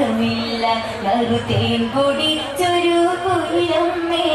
കുഴപ്പമില്ല കരുതേൻ കൊടിച്ചൊരു കുയമ്മേ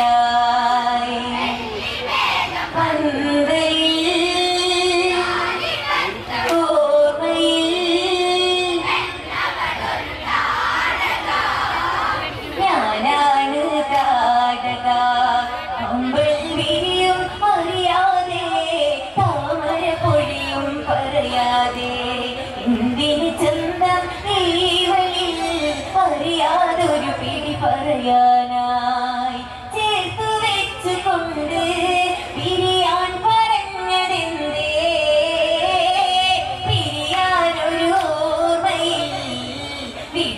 പന്തലായി പന്തലിൽ ഓർമ്മയിൽ ഞാനാണ് താടക അമ്പൽ വിരിയും അറിയാതെ താമര പൊഴിയും പറയാതെ എന്തിന് ചന്തം തീവലിൽ അറിയാതൊരു പിടി പറയാന.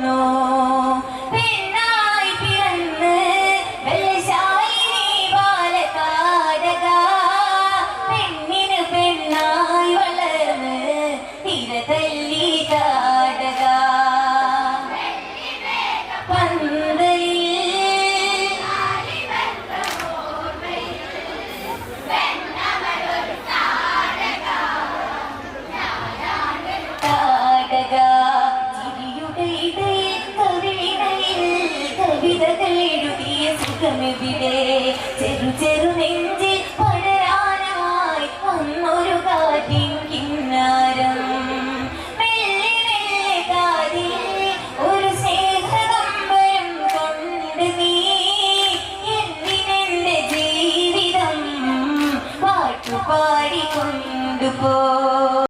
no. നിമിഷമിവിടെ ചെറു ചെറു നെഞ്ചിൽ പടരാനായി ഒന്നൊരു കാറ്റിൻ കിന്നാരം. മെല്ലെ മെല്ലെ കാതിൽ ഒരു സ്നേഹകമ്പരം കൊണ്ട് നീ. എന്നിനെന്റെ ജീവിതം പാട്ടുപാടി കൊണ്ടുപോ.